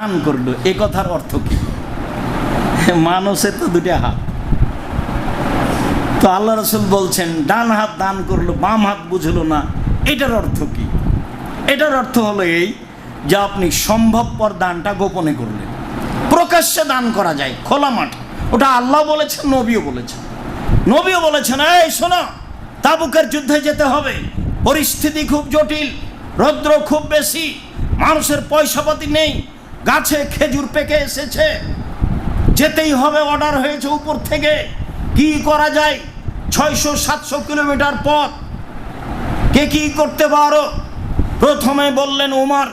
দান করল, এ কথার অর্থ কি? মানুষের তো দুটা হাত। তো আল্লাহ রসুল বলছেন, ডান হাত দান করল, বাম হাত বুঝলো না, এটার অর্থ কি? এটার অর্থ হলো এই যে আপনি সম্ভবপর দানটা গোপনে করলেন। প্রকাশ্যে দান করা যায়, খোলা মাঠ। ওটা আল্লাহ বলেছেন, নবীও বলেছেন। নবীও বলেছেন, এই শোনো, তাবুকের যুদ্ধে যেতে হবে। পরিস্থিতি খুব জটিল, রৌদ্র খুব বেশি, মানুষের পয়সাপাতি নেই গাছে খেজুর পেকে এসেছে। যেতেই হবে অর্ডার হয়েছে উপর থেকে। কি করা যায়? ছয়শো, সাতশো কিলোমিটার পথ। কে কি করতে পারো? প্রথমে বললেন উমার,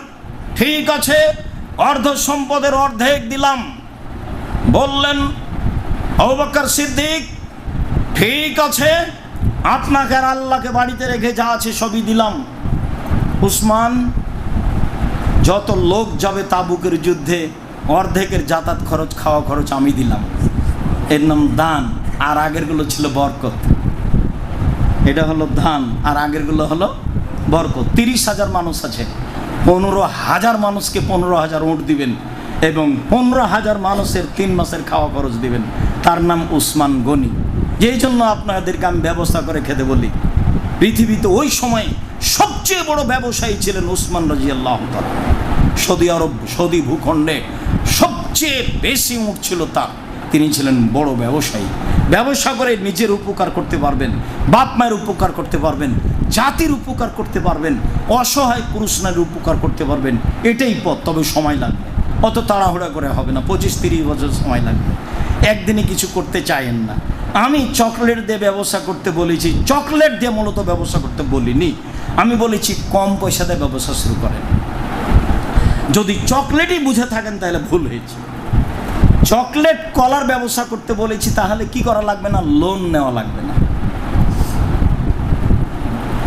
ঠিক আছে, অর্ধ সম্পদের অর্ধেক দিলাম। বললেন অবকার সিদ্দিক, ঠিক আছে, আপনাকে আর আল্লাহকে বাড়িতে রেখে যা আছে সবই দিলাম। উসমান যত লোক যাবে তাবুকের যুদ্ধে, অর্ধেকের যাতায়াত খরচ, খাওয়া খরচ আমি দিলাম। এর নাম দান, আর আগেরগুলো ছিল বরকত। এটা হলো ধান আর আগেরগুলো হলো বরকত। তিরিশ হাজার মানুষ আছে, পনেরো হাজার মানুষকে পনেরো হাজার উঁট দিবেন এবং পনেরো হাজার মানুষের তিন মাসের খাওয়া খরচ দিবেন। তার নাম উসমান গনি। যেই জন্য আপনাদেরকে আমি ব্যবস্থা করে খেতে বলি, পৃথিবীতে ওই সময় সবচেয়ে বড় ব্যবসায়ী ছিলেন উসমান রাজি আল্লাহ সৌদি আরব, সৌদি ভূখণ্ডে সবচেয়ে বেশি উঠ ছিল তার। তিনি ছিলেন বড় ব্যবসায়ী। ব্যবসা করে নিজের উপকার করতে পারবেন, বাপ মায়ের উপকার করতে পারবেন, জাতির উপকার করতে পারবেন, অসহায় পুরুষ নারীর উপকার করতে পারবেন, এটাই পথ। তবে সময় লাগবে। অত তাড়াহুড়া করে হবে না। পঁচিশ তিরিশ বছর সময় লাগবে। একদিনে কিছু করতে চাইেন না। আমি চকলেট দিয়ে ব্যবসা করতে বলেছি। চকলেট দিয়ে মূলত ব্যবসা করতে বলিনি। আমি বলেছি, কম পয়সা ব্যবসা শুরু করেন। যদি চকলেটই বুঝে থাকেন, তাহলে ভুল হয়েছে। চকলেট কলার ব্যবসা করতে বলেছি, তাহলে কি করা লাগবে না? লোন নেওয়া লাগবে না।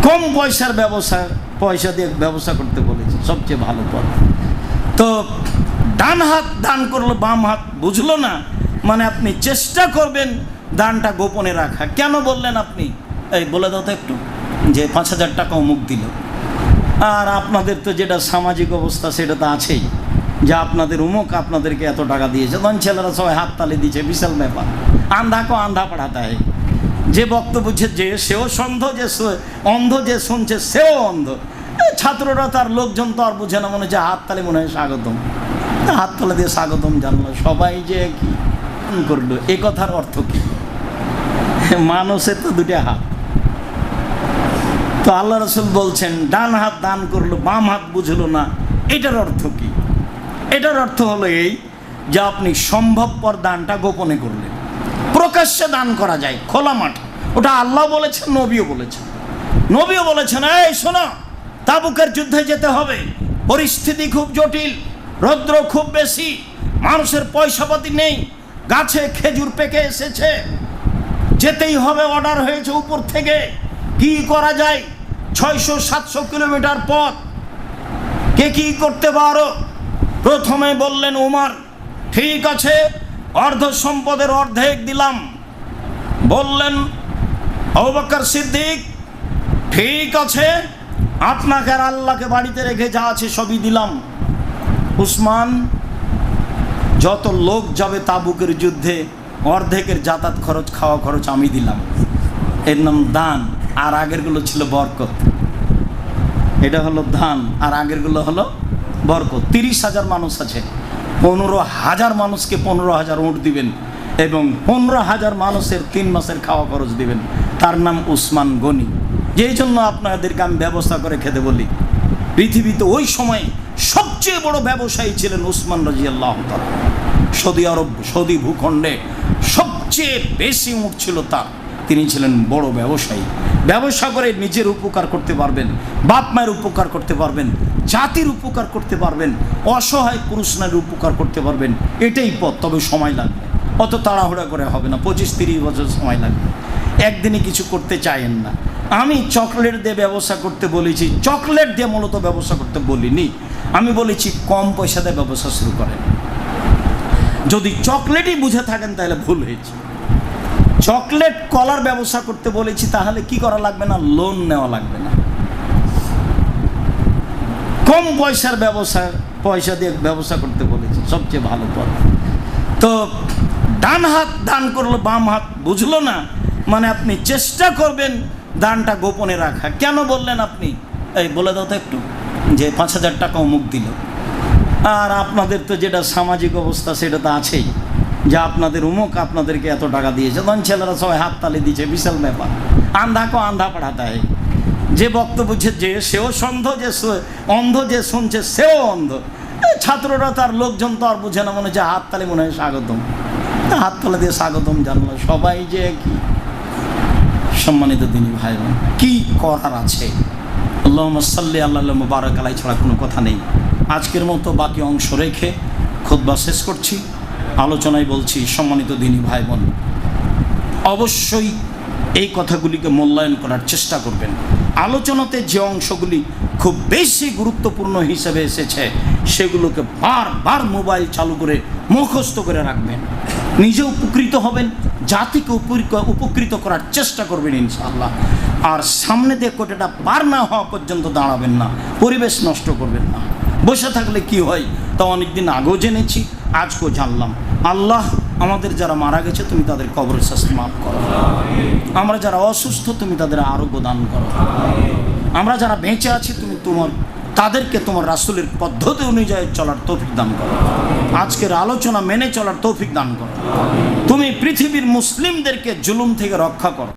কম পয়সার ব্যবসা, পয়সা দিয়ে ব্যবসা করতে বলেছি, সবচেয়ে ভালো পথ। তো ডান হাত দান করল, বাম হাত বুঝলো না মানে আপনি চেষ্টা করবেন দানটা গোপনে রাখা। কেন বললেন আপনি? এই বলে দাও তো একটু। যে পাঁচ হাজার টাকা অমুক দিল। আর আপনাদের তো যেটা সামাজিক অবস্থা, সেটা তো আছেই। যে আপনাদের উমুক, আপনাদেরকে এত টাকা দিয়েছে। তখন ছেলেরা সবাই হাততালি দিয়েছে, বিশাল ব্যাপার। আন্ধা কো আন্ধা পড়াতে হয়। যে বক্তব্য যে সেও সন্ধ, যে অন্ধ, যে শুনছে, সেও অন্ধ। ছাত্ররা তার লোকজন তো আর বুঝে না, মনে হচ্ছে হাততালি মনে হয় স্বাগতম। হাততালি দিয়ে স্বাগতম জানলো। সবাই যে কি করল? এ কথার অর্থ কি? মানুষের তো দুটা হাত। তো আল্লাহ রসুল বলছেন, ডান হাত দান করল, বাম হাত বুঝলো না। এটার অর্থ কি? এটার অর্থ হলো এই যে আপনি সম্ভবপর দানটা গোপনে করলেন। প্রকাশ্যে দান করা যায়, খোলা মাঠ। ওটা আল্লাহ বলেছেন, নবীও বলেছেন। নবীও বলেছেন, এই শোনো, তাবুকের যুদ্ধে যেতে হবে। পরিস্থিতি খুব জটিল, রৌদ্র খুব বেশি, মানুষের পয়সাপাতি নেই, গাছে খেজুর পেকে এসেছে। যেতেই হবে, অর্ডার হয়েছে উপর থেকে। কি করা যায়? ছয়শো, সাতশো কিলোমিটার পথ। কে কি করতে পারো? প্রথমে বললেন উমার, ঠিক আছে, অর্ধ সম্পদের অর্ধেক দিলাম। বললেন অবকার সিদ্দিক, ঠিক আছে, আপনাকে আর আল্লাহকে বাড়িতে রেখে যা আছে সবই দিলাম। উসমান, যত লোক যাবে তাবুকের যুদ্ধে, অর্ধেকের যাতায়াত খরচ, খাওয়া খরচ আমি দিলাম। এর নাম দান। আর আগেরগুলো ছিল বরকত। এটা হলো ধান, আর আগেরগুলো হলো বরকত। তিরিশ হাজার মানুষ আছে, পনেরো হাজার মানুষকে পনেরো হাজার উঁট দিবেন এবং পনেরো হাজার মানুষের তিন মাসের খাওয়া খরচ দিবেন। তার নাম উসমান গনি। যেই জন্য আপনাদেরকে আমি ব্যবস্থা করে খেতে বলি, পৃথিবীতে ওই সময় সবচেয়ে বড় ব্যবসায়ী ছিলেন উসমান রাজি আল্লাহ সৌদি আরব, সৌদি ভূখণ্ডে সবচেয়ে বেশি উঠ ছিল তার। তিনি ছিলেন বড় ব্যবসায়ী। ব্যবসা করে নিজের উপকার করতে পারবেন, বাপ মায়ের উপকার করতে পারবেন, জাতির উপকার করতে পারবেন, অসহায় পুরুষ নারীর উপকার করতে পারবেন, এটাই পথ, তবে সময় লাগবে। অত তাড়াহুড়া করে হবে না, পঁচিশ তিরিশ বছর সময় লাগবে। একদিনে কিছু করতে চাইেন না। আমি চকলেট দিয়ে ব্যবসা করতে বলেছি, চকলেট দিয়ে মূলত ব্যবসা করতে বলিনি। আমি বলেছি, কম পয়সা দিয়ে ব্যবসা শুরু করেন। যদি চকলেটই বুঝে থাকেন, তাহলে ভুল হয়েছে। চকলেট কলার ব্যবসা করতে বলেছি, তাহলে কি করা লাগবে না? লোন নেওয়া লাগবে না। কম পয়সার ব্যবসা, পয়সা দিয়ে ব্যবসা করতে বলেছি, সবচেয়ে ভালো পথ। তো ডান হাত দান করল, বাম হাত বুঝলো না মানে আপনি চেষ্টা করবেন দানটা গোপনে রাখা। কেন বললেন আপনি? এই বলে দাও তো একটু, যে পাঁচ হাজার টাকা অমুক দিল। আর আপনাদের তো যেটা সামাজিক অবস্থা, সেটা তো আছেই। যে আপনাদের উমুক আপনাদেরকে এত টাকা দিয়েছে। তখন ছেলেরা সবাই হাত তালি দিয়েছে, বিশাল ব্যাপার। আন্ধা কো আন্ধা পাঠাতে হয়। যে বক্তব্য যে সেও সন্ধ, যে অন্ধ, যে শুনছে, সেও অন্ধ। ছাত্ররা তার লোকজন তো আর বুঝে না, মনে হচ্ছে হাত তালি মনে হয় স্বাগতম। হাত তালি দিয়ে স্বাগতম জানলো। সবাই যে কি সম্মানিত দিনী ভাই বোন কি করার আছে? আল্লাহ আল্লাহ মুবারক ছাড়া কোনো কথা নেই। আজকের মতো বাকি অংশ রেখে খুদ্া শেষ করছি। আলোচনায় বলছি, সম্মানিত দিনী ভাই বোন অবশ্যই এই কথাগুলিকে মূল্যায়ন করার চেষ্টা করবেন। আলোচনাতে যে অংশগুলি খুব বেশি গুরুত্বপূর্ণ হিসেবে এসেছে, সেগুলোকে বারবার মোবাইল চালু করে মুখস্থ করে রাখবেন। নিজে উপকৃত হবেন, জাতিকে উপকৃত- করার চেষ্টা করবেন ইনশাআল্লাহ। আর সামনে দিয়ে কোটাটা পার না হওয়া পর্যন্ত দাঁড়াবেন না, পরিবেশ নষ্ট করবেন না। বসে থাকলে কি হয়, তা অনেকদিন আগেও জেনেছি, আজকেও জানলাম। আল্লাহ আমাদের যারা মারা গেছে, তুমি তাদের কবরের শাস্তি মাফ করো। আমরা যারা অসুস্থ, তুমি তাদের আরোগ্য দান করো। আমরা যারা বেঁচে আছি, তুমি তোমার, তাদেরকে তোমার রাসুলের পদ্ধতি অনুযায়ী চলার তৌফিক দান করো। আজকের আলোচনা মেনে চলার তৌফিক দান করো। তুমি পৃথিবীর মুসলিমদেরকে জুলুম থেকে রক্ষা করো।